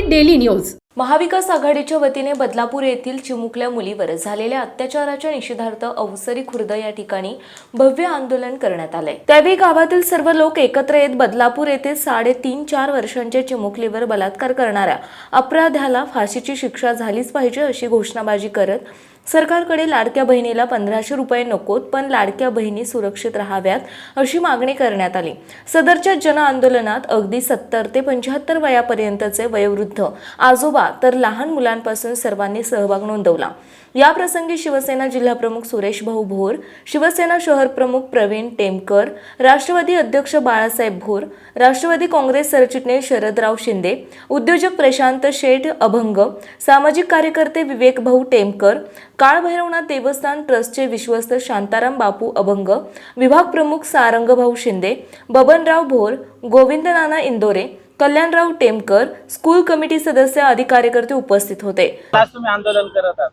Marathi daily news. महाविकास आघाडीच्या वतीने बदलापूर येथील चिमुकल्या मुलीवर झालेल्या अत्याचाराच्या निषेधार्थ अवसरी खुर्द या ठिकाणी भव्य आंदोलन करण्यात आले त्यावेळी गावातील सर्व लोक एकत्र येत बदलापूर येथे साडेतीन चार वर्षांच्या चिमुकलीवर बलात्कार करणाऱ्या अपराध्याला फाशीची शिक्षा झालीच पाहिजे अशी घोषणाबाजी करत सरकारकडे लाडक्या बहिणीला पंधराशे रुपये नकोत पण लाडक्या बहिणी सुरक्षित राहाव्यात अशी मागणी करण्यात आली. सदरच्या जन आंदोलनात अगदी सत्तर ते पंच्याहत्तर वयापर्यंतचे वयोवृद्ध आजोबा तर लहान मुलांपासून सर्वांनी सहभाग नोंदवला. या प्रसंगी शिवसेना जिल्हाप्रमुख सुरेश भाऊ भोर शिवसेना शहर प्रमुख प्रवीण टेमकर राष्ट्रवादी अध्यक्ष बाळासाहेब भोर राष्ट्रवादी काँग्रेस सरचिटणीस शरदराव शिंदे उद्योजक प्रशांत शेठ अभंग सामाजिक कार्यकर्ते विवेक भाऊ टेमकर काळभैरवनाथ देवस्थान ट्रस्टचे विश्वस्त शांताराम बापू अभंग विभाग प्रमुख सारंग भाऊ शिंदे बबनराव भोर गोविंद नाना इंदोरे कल्याणराव टेमकर स्कूल कमिटी सदस्य आदी कार्यकर्ते उपस्थित होते. आंदोलन करत आहात.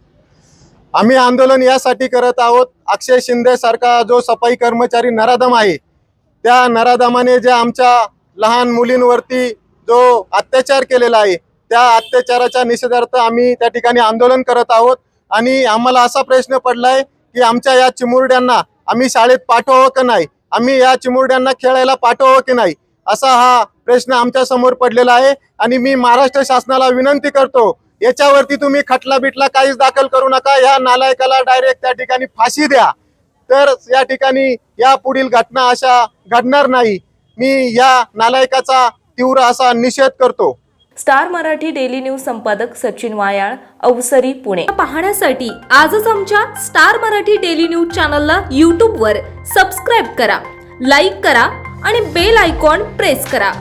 आम्ही आंदोलन यासाठी करत आहोत. अक्षय शिंदे सारखा जो सफाई कर्मचारी नराधम आहे त्या नराधमाने जे आमच्या लहान मुलींवरती जो अत्याचार केलेला आहे त्या अत्याचाराच्या निषेधार्थ आम्ही त्या ठिकाणी आंदोलन करत आहोत. आणि आम्हाला असा प्रश्न पडलाय की आमच्या या चिमुरड्यांना आम्ही शाळेत पाठवावं का नाही? आम्ही या चिमुरड्यांना खेळायला पाठवावं की नाही? असा हा प्रश्न आमच्यासमोर पडलेला आहे आणि मी महाराष्ट्र शासनाला विनंती करतो याच्यावरती तुम्ही खटला बिटला काहीच दाखल करू नका या नालायकाला डायरेक्ट त्या ठिकाणी फाशी द्या. तर या ठिकाणी या पुढील घटना अशा घडणार नाही. मी या नालायकाचा तीव्र असा निषेध करतो. स्टार मराठी डेली न्यूज संपादक सचिन वायाळ अवसरी पुणे. पाहण्यासाठी आजच आमच्या स्टार मराठी डेली न्यूज चॅनलला यूट्यूबवर सबस्क्राईब करा लाईक करा आणि बेल आयकॉन प्रेस करा.